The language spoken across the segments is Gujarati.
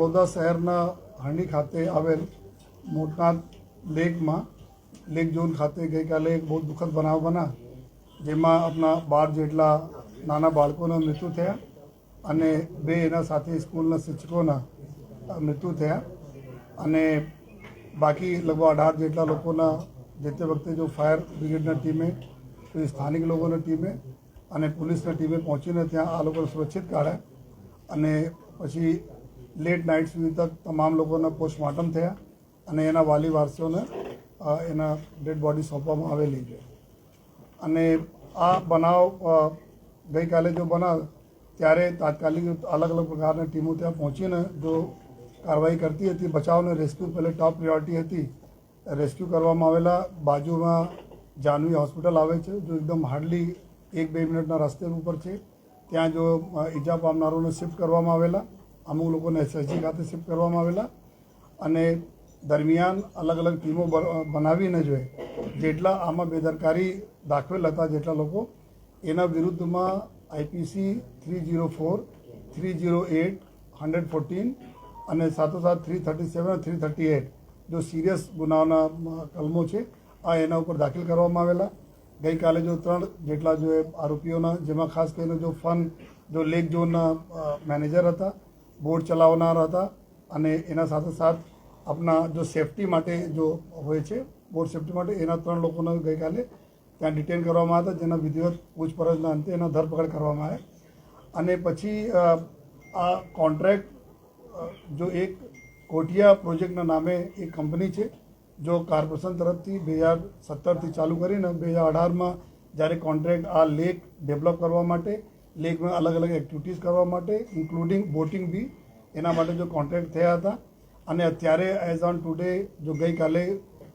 બરોડા શહેરના હરણી ખાતે આવેલ મોટનાથ લેકમાં, લેક ઝોન ખાતે ગઈકાલે બહુ દુઃખદ બનાવ બના જેમાં આપણા બાર જેટલા નાના બાળકોના મૃત્યુ થયા અને બે એના સાથે સ્કૂલના શિક્ષકોના મૃત્યુ થયા. અને બાકી લગભગ અઢાર જેટલા લોકોના જે તે વખતે જો ફાયર બ્રિગેડના ટીમે સ્થાનિક લોકોની ટીમે અને પોલીસની ટીમે પહોંચીને ત્યાં આ લોકોને સુરક્ષિત કાઢ્યા. અને પછી લેટ નાઇટ સુધી તક તમામ લોકોના પોસ્ટમોર્ટમ થયા અને એના વાલી વારસીઓને એના ડેડ બોડી સોંપવામાં આવેલી છે. અને આ બનાવ ગઈકાલે જો બનાવ, ત્યારે તાત્કાલિક અલગ અલગ પ્રકારની ટીમો ત્યાં પહોંચીને જો કાર્યવાહી કરતી હતી બચાવ અને રેસ્ક્યુ પહેલે ટોપ પ્રિયોરિટી હતી, રેસ્ક્યુ કરવામાં આવેલા બાજુમાં જાનવી હોસ્પિટલ આવે છે, જો એકદમ હાર્ડલી એક બે મિનિટના રસ્તે ઉપર છે, ત્યાં જો ઈજા પામનારોને શિફ્ટ કરવામાં આવેલા. અમુક લોકોને એસએસજી ખાતે શિફ્ટ કરવામાં આવેલા અને દરમિયાન અલગ અલગ ટીમો બનાવીને જોઈએ જેટલા આમાં બેદરકારી દાખવેલ હતા જેટલા લોકો, એના વિરુદ્ધમાં IPC three zero four, three zero eight, hundred fourteen અને સાથોસાથ three thirty seven three thirty eight, જો સિરિયસ ગુનાઓના કલમો છે, આ એના ઉપર દાખલ કરવામાં આવેલા. ગઈકાલે જો ત્રણ જેટલા જો આરોપીઓના, જેમાં ખાસ કરીને જો ફન, જો લેક ઝોનના મેનેજર હતા બોટ ચલાવનાર હતા અને એના સાથે સાથ આપણા જો સેફટી માટે જો હોય છે બોટ સેફટી માટે એના ત્રણ લોકોને ગઈકાલે ત્યાં ડિટેન કરવામાં હતા, જેના વિધિવત પૂછપરછના અંતે એના ધરપકડ કરવામાં આવ્યા. અને પછી આ કોન્ટ્રાક્ટ જો એક કોઠિયા પ્રોજેક્ટના નામે એક કંપની છે, જો કોર્પોરેશન તરફથી બે હજાર સત્તરથી ચાલુ કરીને બે હજાર અઢારમાં જ્યારે કોન્ટ્રાક્ટ આ લેક ડેવલપ કરવા માટે લેકમાં અલગ અલગ એક્ટિવિટીઝ કરવા માટે ઇન્ક્લુડિંગ બોટિંગ બી એના માટે જો કોન્ટ્રાક્ટ થયા હતા. અને અત્યારે એઝ ઓન ટુડે જો ગઈકાલે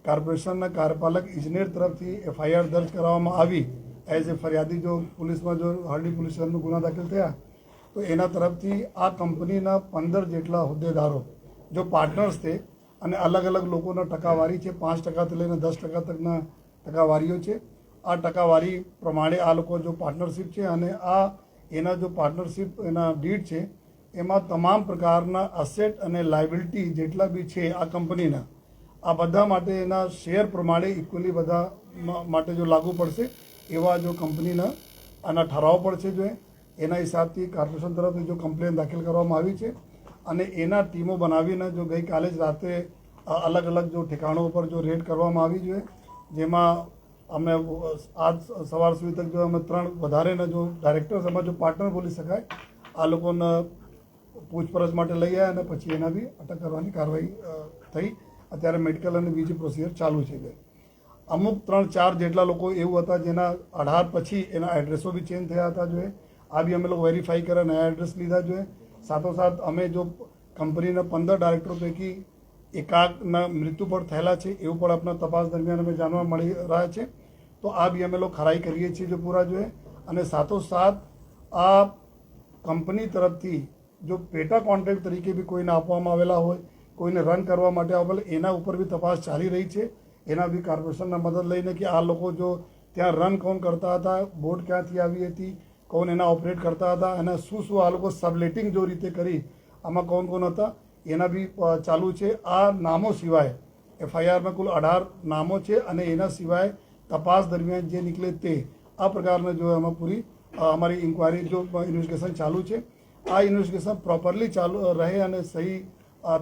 કોર્પોરેશનના કાર્યપાલક ઇજનેર તરફથી એફઆઈઆર દર્જ કરવામાં આવી એઝ એ ફરિયાદી જો પોલીસમાં જો હરડી પોલીસ ગુના દાખલ થયા, તો એના તરફથી આ કંપનીના પંદર જેટલા હોદ્દેદારો જો પાર્ટનર્સ છે અને અલગ અલગ લોકોના ટકાવારી છે, પાંચ ટકાથી લઈને દસ ટકા તકના ટકાવારીઓ છે. આ ટકાવારી પ્રમાણે આ લોકો જો પાર્ટનરશિપ છે અને આ એના જો પાર્ટનરશિપ એના ડીડ છે, એમાં તમામ પ્રકારના અસેટ અને લાયબિલિટી જેટલા બી છે આ કંપનીના આ બધા માટે એના શેર પ્રમાણે ઇક્વલી બધા માટે જો લાગુ પડશે, એવા જો કંપનીના આના ઠરાવ પડશે જો એના હિસાબથી કોર્પોરેશન તરફથી જો કમ્પ્લેન દાખલ કરવામાં આવી છે અને એના ટીમો બનાવીને જો ગઈકાલે જ રાતે અલગ અલગ જો ઠેકાણો ઉપર જો રેડ કરવામાં આવી જોઈએ, જેમાં અમે આજ સવાર સુધી તક જો અમે ત્રણ વધારેના જો ડાયરેક્ટર્સ એમાં જો પાર્ટનર બોલી શકાય, આ લોકોને પૂછપરછ માટે લઈ આવ્યા અને પછી એના બી અટક કરવાની કાર્યવાહી થઈ. અત્યારે મેડિકલ અને બીજી પ્રોસિજર ચાલુ છે કે અમુક ત્રણ ચાર જેટલા લોકો એવું હતા જેના અઢાર પછી એના એડ્રેસો બી ચેન્જ થયા હતા જોઈએ આ બી અમે લોકો વેરીફાઈ કર્યા, નયા એડ્રેસ લીધા જોઈએ સાથોસાથ અમે જો કંપનીના પંદર ડાયરેક્ટરો પૈકી એકાકના મૃત્યુ પણ થયેલા છે, એવું પણ આપણા તપાસ દરમિયાન અમે જાણવા મળી રહ્યા છે. તો આ બી અમે લોકો ખરાઈ કરીએ છીએ જો પૂરા જોઈએ. અને સાથોસાથ આ કંપની તરફથી જો પેટા કોન્ટ્રાક્ટ તરીકે બી કોઈને આપવામાં આવેલા હોય, કોઈને રન કરવા માટે આવેલા એના ઉપર બી તપાસ ચાલી રહી છે. એના બી કોર્પોરેશનના મદદ લઈને કે આ લોકો જો ત્યાં રન કોણ કરતા હતા, બોટ ક્યાંથી આવી હતી, કોણ એના ઓપરેટ કરતા હતા અને શું શું આ લોકો સબલેટિંગ જો રીતે કરી, આમાં કોણ કોણ હતા એના બી ચાલુ છે. આ નામો સિવાય, એફઆઈઆરમાં કુલ અઢાર નામો છે અને એના સિવાય તપાસ દરમિયાન જે નીકળે તે, આ પ્રકારના જો એમાં પૂરી અમારી ઇન્કવાયરી જો ઇન્વેસ્ટિગેશન ચાલુ છે. આ ઇન્વેસ્ટિગેશન પ્રોપરલી ચાલુ રહે અને સહી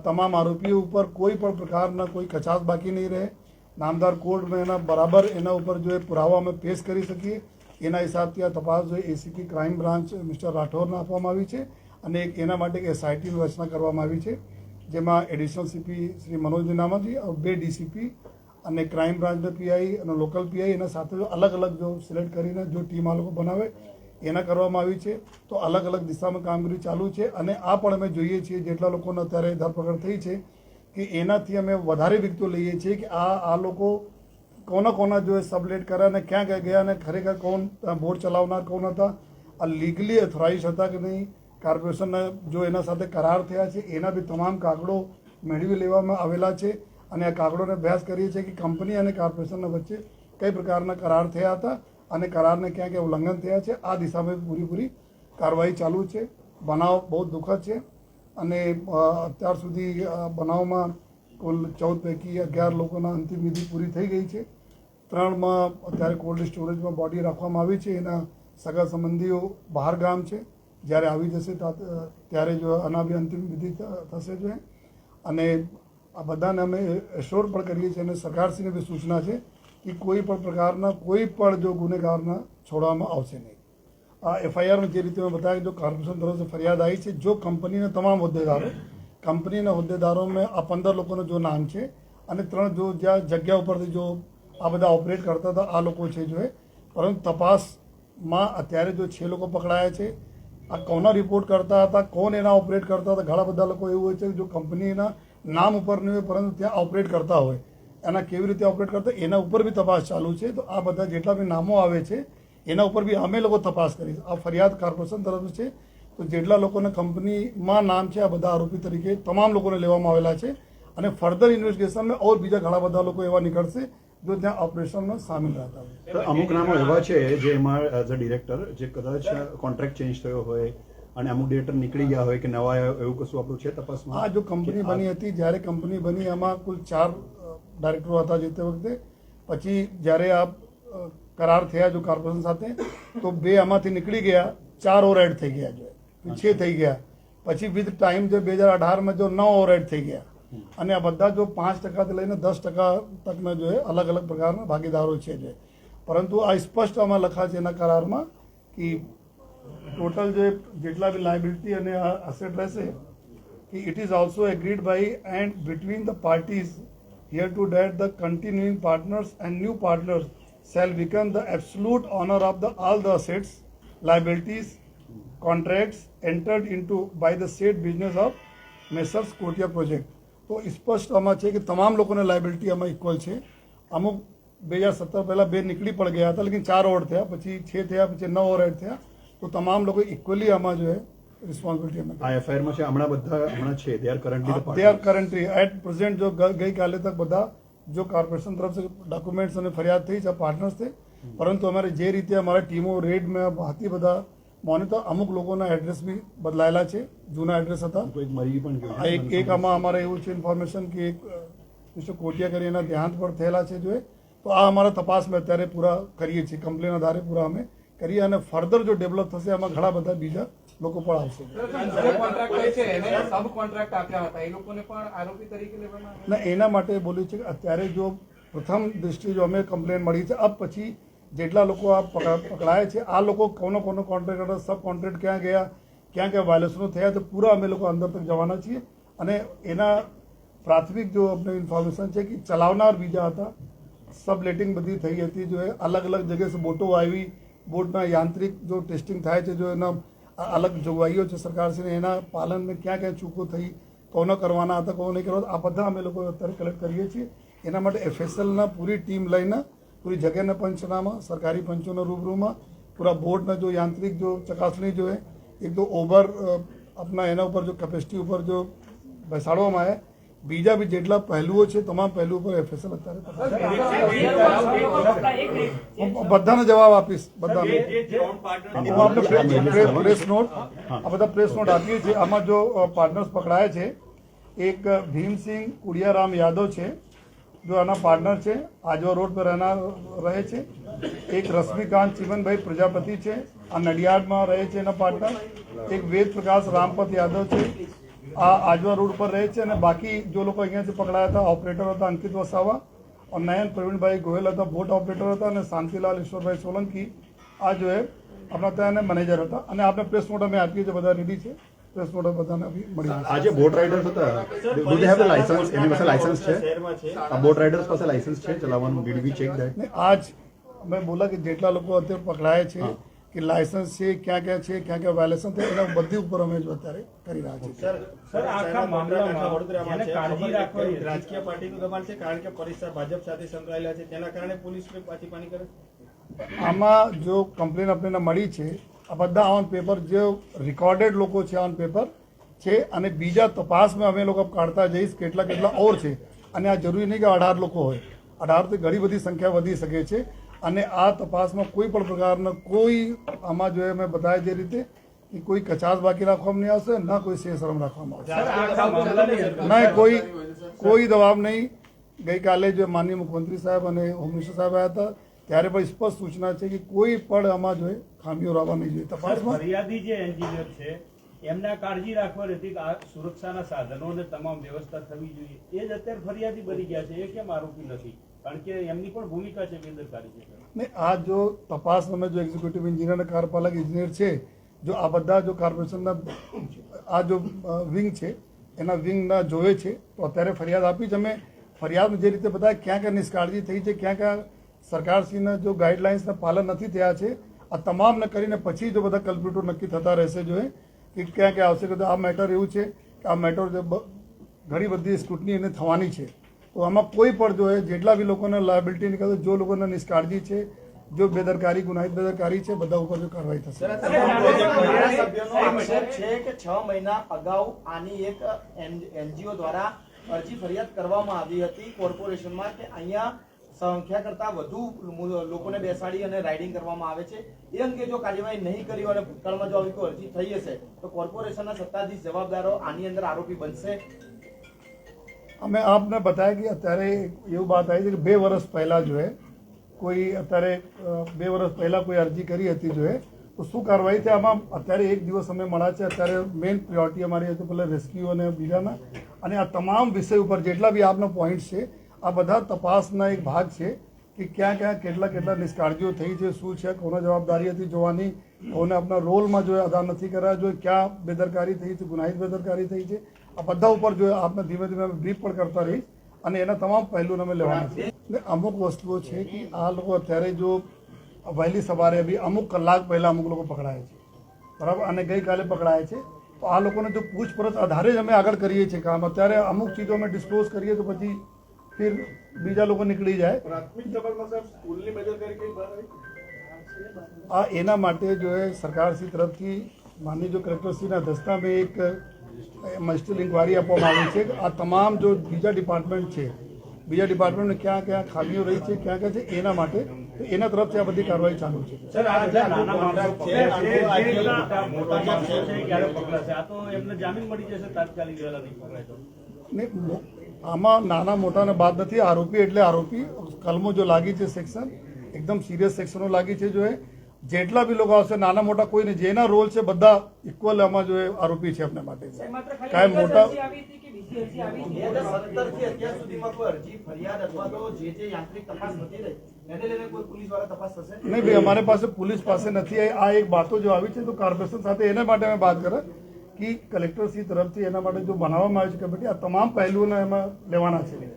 તમામ આરોપીઓ ઉપર કોઈ પણ પ્રકારના કોઈ કચાસ બાકી નહીં રહે. નામદાર કોર્ટમાં એના બરાબર એના ઉપર જો એ પુરાવા અમે પેશ કરી શકીએ, એના હિસાબથી આ તપાસ જો એસીપી ક્રાઇમ બ્રાન્ચ મિસ્ટર રાઠોરને આપવામાં આવી છે અને એના માટે એક એસઆઈટીની રચના કરવામાં આવી છે. જેમાં એડિશનલ સીપી શ્રી મનોજ નામાજી બે ડીસીપી અને ક્રાઇમ બ્રાન્ચના પીઆઈ અને લોકલ પીઆઈ એના સાથે જો અલગ અલગ જો સિલેક્ટ કરીને જો ટીમ આ લોકો બનાવે, એના કરવામાં આવી છે. તો અલગ અલગ દિશામાં કામગીરી ચાલુ છે અને આ પણ અમે જોઈએ છીએ જેટલા લોકોને અત્યારે ધરપકડ થઈ છે કે એનાથી અમે વધારે વિગતો લઈએ છીએ કે આ આ લોકો કોના કોના જો સબલેટ કર્યા અને ક્યાં ગયા અને ખરેખર કોણ બોર્ડ ચલાવનાર કોણ હતા, આ લીગલી અથોરાઇઝ હતા કે નહીં કોર્પોરેશનના જો એના સાથે કરાર થયા છે, એના બી તમામ કાગળો મેળવી લેવામાં આવેલા છે અને આ કાગળોને અભ્યાસ કરીએ છીએ કે કંપની અને કોર્પોરેશનના વચ્ચે કઈ પ્રકારના કરાર થયા હતા અને કરારને ક્યાં ક્યાં ઉલ્લંઘન થયા છે, આ દિશામાં પૂરી પૂરી કાર્યવાહી ચાલુ છે. બનાવ બહુ દુઃખદ છે અને અત્યાર સુધી બનાવમાં કુલ ચૌદ પૈકી અગિયાર લોકોના અંતિમ વિધિ પૂરી થઈ ગઈ છે. ત્રણમાં અત્યારે કોલ્ડ સ્ટોરેજમાં બોડી રાખવામાં આવી છે. એના સગા સંબંધીઓ બહાર ગામ છે. જ્યારે આવી જશે ત્યારે જો આના બી અંતિમ વિધિ થશે જોઈએ અને આ બધાને અમે એશ્યોર પણ કરીએ છીએ અને સરકારશ્રીને બી સૂચના છે કે કોઈ પણ પ્રકારના, કોઈ પણ જો ગુનેગારના છોડવામાં આવશે નહીં. આ એફઆઈઆરમાં જે રીતે મેં બતાવ્યું, જો કોર્પોરેશન તરફથી ફરિયાદ આવી છે, જો કંપનીના તમામ હોદ્દેદારો, કંપનીના હોદ્દેદારોમાં આ પંદર લોકોનું જો નામ છે અને ત્રણ જો જ્યાં જગ્યા ઉપરથી જો આ બધા ઓપરેટ કરતા હતા, આ લોકો છે જો પરંતુ તપાસમાં અત્યારે જો છે લોકો પકડાયા છે આ કોના રિપોર્ટ કરતા હતા? કોણ એના ઓપરેટ કરતા હતા? ઘણા બધા લોકો એવું હોય છે કે જો કંપનીના નામ ઉપર નહીં હોય, પરંતુ ત્યાં ઓપરેટ કરતા હોય. એના કેવી રીતે ઓપરેટ કરતા? એના ઉપર બી તપાસ ચાલુ છે. તો આ બધા જેટલા બી નામો આવે છે, એના ઉપર બી અમે લોકો તપાસ કરી આ ફરિયાદ કોર્પોરેશન તરફ છે. તો જેટલા લોકોને કંપનીમાં નામ છે, આ બધા આરોપી તરીકે તમામ લોકોને લેવામાં આવેલા છે. અને ફર્ધર ઇન્વેસ્ટિગેશનમાં ઓર બીજા ઘણા બધા લોકો એવા નીકળશે. જો ત્યાં ઓપરેશનમાં સામેલ રહેતા હોય. અમુક નામો એવા છે જે એમાં એઝ અ ડિરેક્ટર જે કદાચ કોન્ટ્રાક્ટ ચેન્જ થયો હોય અને અમુક ડિરેક્ટર નીકળી ગયા હોય કે નવા એવું કશું આપણું છે તપાસમાં? હા જો કંપની બની હતી જ્યારે કંપની બની એમાં કુલ ચાર ડાયરેક્ટરો હતા જે તે વખતે. પછી જ્યારે આ કરાર થયા જો કોર્પોરેશન સાથે તો બે આમાંથી નીકળી ગયા ચાર ઓવર એડ થઈ ગયા જો. છ થઈ ગયા. પછી વિથ ટાઈમ જો બે હજાર અઢારમાં જો નવ ઓવર એડ થઈ ગયા. અને આ બધા જો પાંચ ટકાથી લઈને દસ ટકા તકના જો અલગ અલગ પ્રકારના ભાગીદારો છે જે પરંતુ આ સ્પષ્ટ આમાં લખા છે એના કરારમાં કે ટોટલ જે જેટલા બી લાયબિલિટી અને અસેટ રહેશે કે it is also agreed by and between the parties here to that the continuing partners and new partners shall become the absolute owner of the all the assets liabilities contracts entered into by the said business of messrs Kotia project તો સ્પષ્ટ આમાં છે કે તમામ લોકોને લાયબિલિટી આમાં ઇક્વલ છે. અમુક બે હજાર સત્તર પહેલાં બે નીકળી પણ ગયા હતા લેકિન ચાર ઓવર થયા પછી છ થયા પછી નવ ઓવર એડ થયા. તો તમામ લોકો ઇક્વલી આમાં જો રિસ્પોન્સિબિલિટી અમે આ એફઆઈઆરમાં છે હમણાં બધા હમણાં છે they are currently they are currently at present જો ગઈકાલે તક બધા જો કોર્પોરેશન તરફથી ડોક્યુમેન્ટ્સ અને ફરિયાદ થઈ છે પાર્ટનર્સ थे પરંતુ અમારે જે રીતે અમારા ટીમો રેડમાં હતી બધા મોનિટર અમુક લોકોના એડ્રેસ બી બદલાયેલા છે. જૂના એડ્રેસ હતા. મરી પણ એક એક આમાં અમારે એવું છે ઇન્ફોર્મેશન કે એક મિસ્ટર કોટિયા કરી એના દેહાંત પર થયેલા છે જો તો આ અમારા તપાસમાં અત્યારે પૂરા કરીએ છીએ. કમ્પ્લેન આધારે પૂરા અમે કરીએ અને ફર્ધર જો ડેવલપ થશે આમાં ઘણા બધા બીજા લોકો પણ આવશે. જે કોન્ટ્રાક્ટર છે એને સબ કોન્ટ્રાક્ટ આપ્યા હતા. એ લોકોને પણ આરોપી તરીકે લેવામાં આવ્યા? ના એના માટે બોલ્યું છે કે અત્યારે જો પ્રથમ દૃષ્ટિએ જો અમે કમ્પ્લેન મળી છે અબ પછી જેટલા લોકો આ પકડા- પકડાયા છે, આ લોકો કોનો કોનો કોન્ટ્રાક્ટર સબ કોન્ટ્રાક્ટ ક્યાં ગયા, ક્યાં ક્યાં વાયલેશનો થયા, તો પૂરા અમે લોકો અંદર તક જવાના છીએ. અને એના પ્રાથમિક જો અમને ઇન્ફોર્મેશન છે કે ચલાવનાર બીજા હતા સબ લેટિંગ બધી થઈ હતી, જો અલગ અલગ જગ્યાએ બોટો આવી, બોટના યાંત્રિક જો ટેસ્ટિંગ થાય છે, જો એના અલગ જોગવાઈઓ છે સરકારશ્રીને, એના પાલનમાં ક્યાં ક્યાં ચૂકો થઈ, કોનો કરવાના હતા, કોનો નહીં કરવા, આ બધા અમે લોકો અત્યારે કલેક્ટ કરીએ છીએ. એના માટે એફએસએલના પૂરી ટીમ લઈને પૂરી જગ્યાના પંચનામા સરકારી પંચોના રૂબરૂમાં પૂરા બોર્ડના જો યાંત્રિક જો ચકાસણી જો એક તો ઓવર આપના એના ઉપર જો કેપેસિટી ઉપર જો બેસાડવામાં આવે બીજા બી જેટલા પહેલુઓ છે તમામ પહેલુઓ પર એફએસએલ અત્યારે હું બધાને જવાબ આપીશ બધાને. પ્રે- પ્રેસ નોટ આ બધા પ્રેસ નોટ આપીએ છીએ. આમાં જો પાર્ટનર્સ પકડાયા છે એક ભીમસિંહ કુડિયારામ યાદવ છે જો આના પાર્ટનર છે આજવા રોડ પર રહેનાર રહે છે એક રશ્મિકાંત ચીમનભાઈ પ્રજાપતિ છે આ નડિયાદમાં રહે છે એના પાર્ટનર એક વેદ પ્રકાશ રામપત યાદવ છે આ આજવા રોડ પર રહે છે અને બાકી જો લોકો અહીંયાથી પકડાયા હતા ઓપરેટર હતા અંકિત વસાવા અને નયન પ્રવીણભાઈ ગોયલ હતા બોટ ઓપરેટર હતા અને શાંતિલાલ ઈશ્વરભાઈ સોલંકી આ જો એ આપણા ત્યાંના મેનેજર હતા અને આપણે પ્રેસ નોટ અમે આપીએ છીએ બધા રેડી છે પ્રેસ નોટ બધાને મળી આ જે બોટ રાઇડર્સ હતા. ડુ દે હેવ લાયસન્સ એની પાસે લાયસન્સ છે? આ બોટ રાઇડર્સ પાસે લાયસન્સ છે? ચલાવવાનું ડીડ વી ચેક ધેટ ને આજ અમે બોલા કે જેટલા લોકો અત્યારે પકડાયા છે કે લાયસન્સ છે ક્યાં ક્યાં છે ક્યાં ક્યાં વાયલેશન છે એના બધી ઉપર અમે અત્યારે કરી રહ્યા છીએ. સર આખા મામલામાં જેને કાળજી રાખવાની રાજકીય પાર્ટીનું દબાણ છે કારણ કે પરિસર ભાજપ સાથે સંકળાયેલા છે તેના કારણે પોલીસ પાછી પાણી કરે? આમાં જો કમ્પ્લેન આપણે મળી છે આ બધા ઓન પેપર જે રેકોર્ડેડ લોકો છે ઓન પેપર છે અને બીજા તપાસમાં અમે લોકો કાઢતા જઈશ કેટલા કેટલા ઓર છે. અને આ જરૂરી નહીં કે અઢાર લોકો હોય. અઢારથી ઘણી બધી સંખ્યા વધી શકે છે. અને આ તપાસમાં કોઈ પણ પ્રકારના કોઈ આમાં જોઈએ મેં બતાવ્યા જે રીતે કે કોઈ કચાસ બાકી રાખવામાં નહીં આવશે ના કોઈ શેષરમ રાખવામાં આવશે. ના કોઈ કોઈ દબાવ નહીં. ગઈકાલે જે માનનીય મુખ્યમંત્રી સાહેબ અને હોમ મિનિસ્ટર સાહેબ આવ્યા હતા ત્યારે પણ સ્પષ્ટ સૂચના છે કે કોઈ પણ આમાં જોઈએ ખામીઓ રહેવા નહીં જોઈએ. તપાસમાં ફરિયાદી જે એન્જિનિયર છે એમને કાળજી રાખવાની હતી કે આ સુરક્ષાના સાધનો અને તમામ વ્યવસ્થા થવી જોઈએ. એ જ અત્યારે ફરિયાદી બની ગયા છે એ કેમ આરોપી નથી? કારણ કે એમની પણ ભૂમિકા છે બેદરકારી છે ને આ જો તપાસ અમે જો એક્ઝિક્યુટિવ એન્જિનિયર અને કાર્યપાલક એન્જિનિયર છે જો આ બધા જો કોર્પોરેશનના આ જો વિંગ છે એના વિંગના જોવે છે તો અત્યારે ફરિયાદ આપી જ અમે. ફરિયાદ જે રીતે બધા ક્યાં ક્યાં નિષ્કાળજી થઈ છે ક્યાં ક્યાં સરકારશ્રીના જો ગાઈડલાઇન્સના પાલન નથી થયા છે આ તમામને કરીને પછી જો બધા કલ્પ્યુટો નક્કી થતા રહેશે જોઈએ કે ક્યાં ક્યાં આવશે કે આ મેટર એવું છે કે આ મેટર જે ઘણી બધી સ્કૂટની એને થવાની છે. તો આમાં કોઈ પણ જો એ જેટલા બી લોકોને લાયબિલિટી નીકળે જો લોકોને નિષ્કાળજી છે જો બેદરકારી ગુનાહિત બેદરકારી છે બધા ઉપર જો કાર્યવાહી થશે. છે કે છ મહિના અગાઉ આની એક એનજીઓ દ્વારા અરજી ફરિયાદ કરવામાં આવી હતી કોર્પોરેશનમાં કે અહીંયા સંખ્યા કરતા વધુ લોકોને બેસાડી અને રાઇડિંગ કરવામાં આવે છે. એ અંગે જો કાર્યવાહી નહીં કરી અને ભૂતકાળમાં જો આવી કોઈ અરજી થઈ હશે, તો કોર્પોરેશનના સત્તાધીશ જવાબદારો આની અંદર આરોપી બનશે. અમે આપને બતાવ્યા કે અત્યારે એવું વાત આવી છે કે બે વર્ષ પહેલાં જો કોઈ અત્યારે બે વર્ષ પહેલાં કોઈ અરજી કરી હતી જો તો શું કાર્યવાહી છે? આમાં અત્યારે એક દિવસ અમે મળ્યા છે. અત્યારે મેઇન પ્રિયોરિટી અમારી હતી પેલા રેસ્ક્યુ અને બીજાના. અને આ તમામ વિષય ઉપર જેટલા બી આપના પોઈન્ટ છે આ બધા તપાસના એક ભાગ છે કે ક્યાં ક્યાં કેટલા કેટલા નિષ્કાળજીઓ થઈ છે, શું છે, કોને જવાબદારી હતી જોવાની, કોને આપણા રોલમાં જો અદા નથી કર્યા જો ક્યાં બેદરકારી થઈ છે, ગુનાહિત બેદરકારી થઈ છે. આ બધા ઉપર જો આપને ધીમે ધીમે બ્રીફ પણ કરતા રહીશ અને એના તમામ પહેલું અમે લેવાના છે. ને અમુક વસ્તુઓ છે કે આ લોકો અત્યારે જો વહેલી સવારે બી અમુક કલાક પહેલા અમુક લોકો પકડાય છે. બરાબર? અને ગઈકાલે પકડાય છે. તો આ લોકોને જો પૂછપરછ આધારે જ અમે આગળ કરીએ છીએ કામ. અત્યારે અમુક ચીજો અમે ડિસ્ક્લોઝ કરીએ તો પછી ફિર બીજા લોકો નીકળી જાય આ એના માટે જો એ સરકારશ્રી તરફથી માનની જો કલેક્ટરશ્રીના દસ્તામાં એક મજિસ્ટ્રલ ઇન્કવાયરી આપવામાં આવી છે આ તમામ જો બીજા ડિપાર્ટમેન્ટ છે બીજા ડિપાર્ટમેન્ટને ક્યાં ક્યાં ખામીઓ રહી છે ક્યાં ક્યાં છે એના માટે તો એના તરફથી આ બધી કાર્યવાહી ચાલુ છે સર આ જે નાના માણસો પકડ્યા છે, જે રીતના મોટા માણસો છે ક્યારે પકડાશે? આ તો એમને જામીન મળી જશે તાત્કાલિક વહેલા નહીં ને આમાં નાના મોટાને બાદ નથી આરોપી એટલે આરોપી કલમો જો લાગી છે સેક્શન એકદમ સિરિયસ સેક્શનો લાગી છે જો એ. જેટલા બી લોકો આવશે નાના મોટા કોઈ નહીં જેના રોલ છે બધા ઇક્વલ આમાં જો આરોપી છે આપણા માટે. કાંઈ મોટા બે હજાર સત્તરથી અત્યાર સુધીમાં કોઈ અરજી ફરિયાદ અથવા તો જે જે યાંત્રિક તપાસ નથી રહી એને લઈને કોઈ પોલીસ દ્વારા તપાસ થશે? નહીં ભાઈ અમારી પાસે પોલીસ પાસે નથી. આવી. આ એક વાતો જો આવી છે તો કોર્પોરેશન સાથે એના માટે અમે વાત કરે. કે કલેક્ટરશ્રી તરફથી એના માટે જો બનાવવામાં આવી છે કમિટી આ તમામ પહેલુઓને એમાં લેવાના છે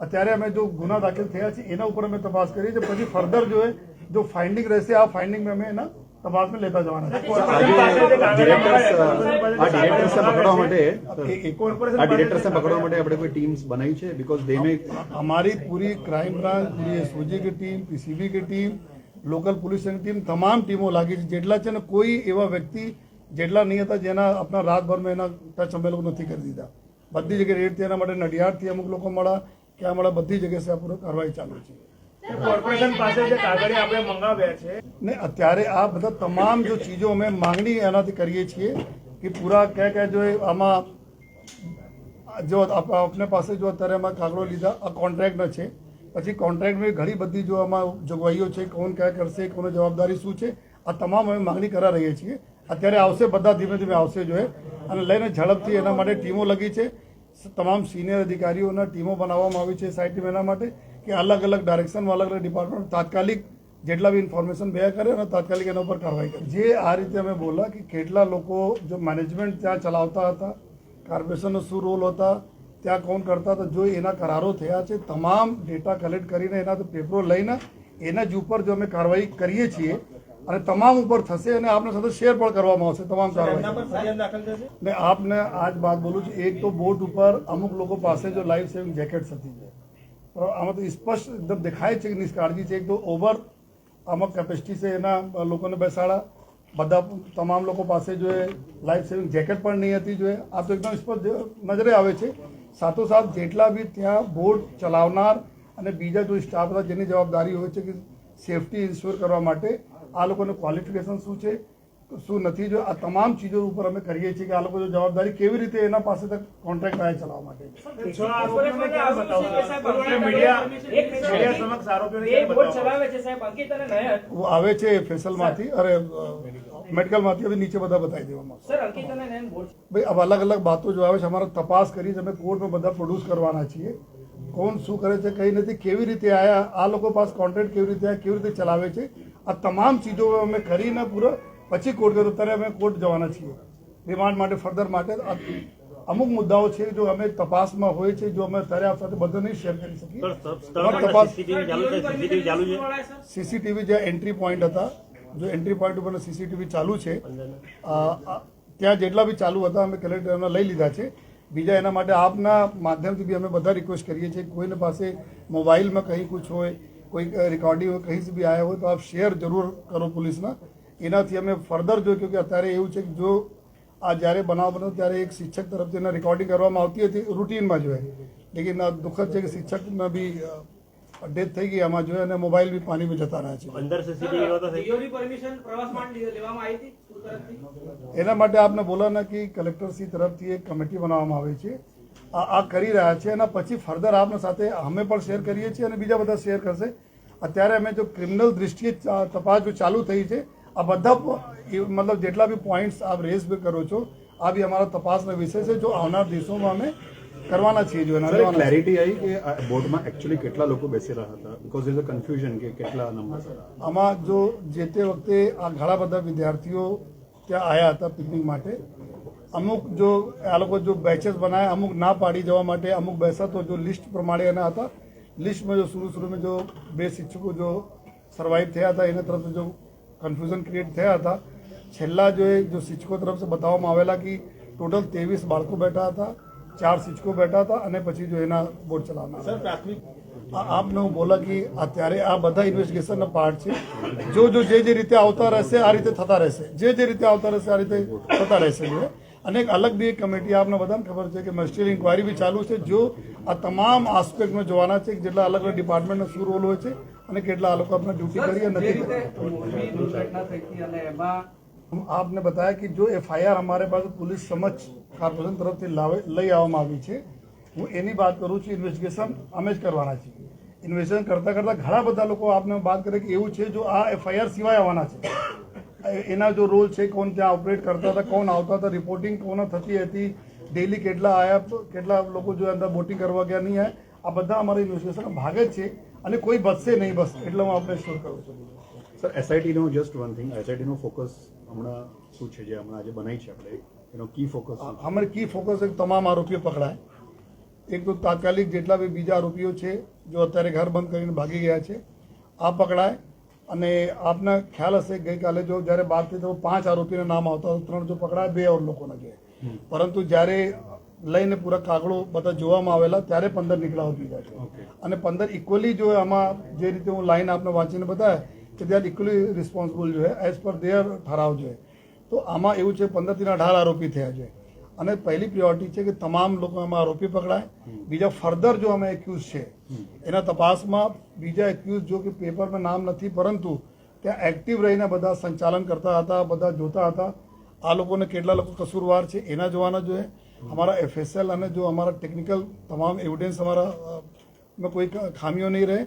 અત્યારે અમે જો ગુના દાખલ થયા છે એના ઉપર અમે તપાસ કરીએ છીએ પછી ફર્ધર જો એ જો ફાઇન્ડિંગ રહેશે આ ફાઇન્ડિંગ અમે એના તપાસમાં લેતા જવાના છે આજે ડિરેક્ટર્સ આ ડિરેક્ટર્સને પકડવા માટે એ- એક આ ડિરેક્ટર્સને પકડવા માટે આપણે કોઈ ટીમ્સ બનાવી છે બીકોઝ દે મે हमारी पूरी क्राइम ब्रांच ये एसओजी की टीम पीसीबी की टीम લોકલ પોલીસની ટીમ તમામ ટીમો લાગી છે જેટલા છે ને કોઈ એવા વ્યક્તિ જેટલા નહીં હતા જેના આપણા રાતભરમાં એના ટચ અમે લોકો નથી કરી દીધા. બધી જગ્યાએ રેડ તેના માટે નડિયાદથી અમુક લોકો મળ્યા કે મળ્યા બધી જગ્યાએ આ પૂરો કાર્યવાહી ચાલુ છે. કોર્પોરેશન પાસે જે કાગળિયા આપણે મંગાવ્યા છે? ને અત્યારે આ બધા તમામ જો ચીજો અમે માંગણી એનાથી કરીએ છીએ કે પૂરા ક્યાં ક્યાં જો આમાં જો આપ- આપને પાસે જો અત્યારે અમે કાગળો લીધા આ કોન્ટ્રાક્ટનો છે. પછી કોન્ટ્રાક્ટમાં ઘણી બધી જો આમાં જોગવાઈઓ છે કોણ ક્યાં કરશે કોની જવાબદારી શું છે આ તમામ અમે માંગણી કરા રહીએ છીએ. અત્યારે આવશે, બધા ધીમે ધીમે આવશે જોઈએ અને લઈને ઝડપથી એના માટે ટીમો લગી છે. તમામ સિનિયર અધિકારીઓના ટીમો બનાવવામાં આવી છે ટીમ એના માટે કે અલગ અલગ ડાયરેક્શનમાં અલગ અલગ ડિપાર્ટમેન્ટ તાત્કાલિક જેટલા બી ઇન્ફોર્મેશન બે કરે અને તાત્કાલિક એના ઉપર કાર્યવાહી કરે. જે આ રીતે અમે બોલા કે કેટલા લોકો જો મેનેજમેન્ટ ત્યાં ચલાવતા હતા કોર્પોરેશનનો શું રોલ હતા, ત્યાં કોણ કરતા હતા, જો એના કરારો થયા છે, તમામ ડેટા કલેક્ટ કરીને એના પેપરો લઈને એના જ ઉપર જો અમે કાર્યવાહી કરીએ છીએ અને તમામ ઉપર થશે અને આપને સાથે શેર પણ કરવામાં આવશે તમામ કાર્યવાહી. ને આપને આજ વાત બોલું છું એક તો બોટ ઉપર અમુક લોકો પાસે જો લાઈફ સેવિંગ જેકેટ્સ હતી છે આમાં તો સ્પષ્ટ એકદમ દેખાય છે કે નિષ્કાળજી છે એક તો ઓવર આમાં કેપેસિટી છે એના લોકોને બેસાડા. બધા તમામ લોકો પાસે જો એ લાઈફ સેવિંગ જેકેટ પણ નહીં હતી જો આ તો એકદમ સ્પષ્ટ નજરે આવે છે. સાથોસાથ જેટલા બી ત્યાં બોટ ચલાવનાર અને બીજા જો સ્ટાફ હતા જેની જવાબદારી હોય છે કે સેફટી ઇન્શ્યોર કરવા માટે આ લોકોનું ક્વોલિફિકેશન શું છે શું નથી જો આ તમામ ચીજો ઉપર અમે કરીએ છીએ કે આ લોકો જવાબદારી કેવી રીતે એના પાસે તક કોન્ટ્રાક્ટ રાય ચલાવવા માટે. આવે છે ફેસલમાંથી અરે મેડિકલમાંથી હવે નીચે બધા બતાવી દેવામાં ભાઈ અલગ અલગ બાતો જો આવે છે અમારા તપાસ કરી અમે કોર્ટમાં બધા પ્રોડ્યુસ કરવાના છીએ. કોણ શું કરે છે કઈ નથી કેવી રીતે આયા આ લોકો પાસે કોન્ટ્રાક્ટ કેવી રીતે કેવી રીતે ચલાવે છે આ તમામ ચીજો અમે કરીને પૂરો પછી કોર્ટ કર્યો ત્યારે અમે કોર્ટ જવાના છીએ. રિમાન્ડ માટે ફર્ધર માટે અમુક મુદ્દાઓ છે જો અમે તપાસમાં હોય છે જો અમે અત્યારે આપ સાથે બધું નહીં શેર કરી શકીએ. સીસીટીવી જે એન્ટ્રી પોઈન્ટ હતા જો એન્ટ્રી પોઈન્ટ ઉપર સીસીટીવી ચાલુ છે ત્યાં જેટલા બી ચાલુ હતા અમે કલેક્ટરને લઈ લીધા છે. બીજા એના માટે આપના માધ્યમથી બી અમે બધા રિક્વેસ્ટ કરીએ છીએ કોઈને પાસે મોબાઈલમાં કંઈ કુછ હોય, કોઈ રેકોર્ડિંગ હોય કંઈ બી આવ્યા હોય તો આપ શેર જરૂર કરો પોલીસના. એનાથી અમે ફર્ધર જોયું કે અત્યારે એવું છે કે જો આ જ્યારે બનાવ બનો ત્યારે એક શિક્ષક તરફથી એના રેકોર્ડિંગ કરવામાં આવતી હતી રૂટીનમાં હોય. લેકિન આ દુઃખદ છે કે શિક્ષકના બી ડેથ થઈ ગઈ આમાં જોઈએ અને મોબાઈલ બી પાણીમાં જતા રહ્યા છે. અંદર સીસીટીવી હોતા થઈ ડીઓની પરમિશન પ્રવાસ માટે લેવામાં આવી હતી એના માટે આપને બોલાના કે કલેક્ટરશ્રી તરફથી એક કમિટી બનાવવામાં આવે છે. આ આ કરી રહ્યા છે અને પછી ફર્ધર આપના સાથે અમે પણ શેર કરીએ છીએ અને બીજા બધા શેર કરશે. અત્યારે અમે જો ક્રિમિનલ દ્રષ્ટિએ તપાસ જો ચાલુ થઈ છે આ બધા મતલબ જેટલા બી પોઈન્ટ્સ આપ રેઝ બી કરો છો આ બી અમારા તપાસનો વિષય છે. જો આવનાર દિવસોમાં અમે કરવાના છીએ જો એના ક્લેરિટી આવી કે બોર્ડમાં એકચ્યુઅલી કેટલા લોકો બેસેલા હતા? બીકોઝ ઇઝ અ કન્ફ્યુઝન કે કેટલા નંબર આમાં જો જે તે વખતે આ ઘણા બધા વિદ્યાર્થીઓ ત્યાં આવ્યા હતા પિકનિક માટે અમુક જો આ લોકો જો બેચેસ બનાવ્યા અમુક ના પાડી જવા માટે અમુક બેસા તો જો લિસ્ટ પ્રમાણે એના હતા. લિસ્ટમાં જો શરૂ શરૂમાં જો બે શિક્ષકો જો સર્વાઈવ થયા હતા એના તરફથી જો કન્ફ્યુઝન ક્રિએટ થયા હતા. છેલ્લા જો એ જો શિક્ષકો તરફથી બતાવવામાં આવેલા કે ટોટલ ત્રેવીસ બાળકો બેઠા હતા. ચાર શિક્ષકો બેઠા હતા અને પછી જો એના બોર્ડ ચલાવવાના સર પ્રાથમિક આપને હું બોલા કે અત્યારે આ બધા ઇન્વેસ્ટિગેશનનો પાર્ટ છે. જો જો જે જે રીતે આવતા રહેશે આ રીતે થતા રહેશે. જે જે રીતે આવતા રહેશે આ રીતે થતા રહેશે અને એક અલગ બી એક કમિટી આપને બધાને ખબર છે કે મસ્ટિયલ ઇન્કવાયરી બી ચાલુ છે. જો આ તમામ આસ્પેક્ટમાં જોવાના છે કે જેટલા અલગ અલગ ડિપાર્ટમેન્ટનો શું રોલ હોય છે અને કેટલા આ લોકો આપણે ડ્યુટી કરી અને જે નથી કરી રીતે મોરબી દુર્ઘટના થઈ હતી અને એમાં हम आपने बताया कि जो एफआईआर हमारे पास पुलिस समक्ष કોર્પોરેશન તરફથી લાવે લઈ આવવામાં આવી છે હું એની વાત કરું છું ઇન્વેસ્ટિગેશન અમે જ કરવાના છીએ ઇન્વેસ્ટિગેશન કરતા કરતા ઘણા બધા લોકો આપને વાત કરે કે એવું છે જો આ એફઆઈઆર સિવાય આવવાના છે એ- એના જો રોલ છે કોણ ત્યાં ઓપરેટ કરતા હતા કોણ આવતા હતા રિપોર્ટિંગ કોણ થતી હતી ડેલી કેટલા આયા કેટલા લોકો જો અંદર બોટિંગ કરવા ગયા નહીં આયા આ બધા અમારા ઇન્વેસ્ટિગેશનના ભાગ જ છે અને કોઈ બચશે નહીં બસ એટલે હું આપણે શ્યોર કરું છું સર એસઆઈટીનો જસ્ટ વન થિંગ એસઆઈટીનો ફોકસ હમણાં શું છે? જે હમણાં આજે બનાવી છે આપણે, એનો કી ફોકસ અમારે કી ફોકસ એક તમામ આરોપીઓ પકડાય એક તો તાત્કાલિક જેટલા બી બીજા આરોપીઓ છે? જો અત્યારે ઘર બંધ કરીને ભાગી ગયા છે આ પકડાય અને આપને ખ્યાલ હશે ગઈકાલે જો જ્યારે બહારથી તો પાંચ આરોપીના નામ આવતા ત્રણ જો પકડાય બે ઓર લોકોના છે પરંતુ જ્યારે લઈને પૂરા કાગળો બધા જોવામાં આવેલા ત્યારે પંદર નીકળાવ થઈ જાય છે અને પંદર ઇક્વલી જો આમાં જે રીતે હું લાઈન આપને વાંચીને બતાવ્યા કે દે આર ઇક્વલી રિસ્પોન્સિબલ જો એઝ પર દેર ઠરાવ જોઈએ તો આમાં એવું છે પંદરથીના અઢાર આરોપી થયા છે. અને પહેલી પ્રિયોરિટી છે કે તમામ લોકો એમાં આરોપી પકડાય. બીજા ફર્ધર જો અમે એક્યુઝ છે, એના તપાસમાં બીજા એક્યુઝ જો કે પેપરમાં નામ નથી, પરંતુ ત્યાં એક્ટિવ રહીને બધા સંચાલન કરતા હતા, બધા જોતા હતા. આ લોકોને કેટલા લોકો કસૂરવાર છે, એના જોવાના જોઈએ અમારા એફએસએલ અને જો અમારા ટેકનિકલ તમામ એવિડન્સ અમારા में કોઈ ખામીઓ નહીં રહે.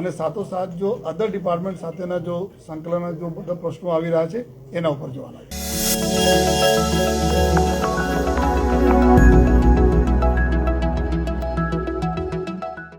અને સાથોસાથ જો અધર ડિપાર્ટમેન્ટ સાથેના જો સંકલન જો બધા પ્રશ્નો આવી રહ્યા છે, એના ઉપર જોવાના છે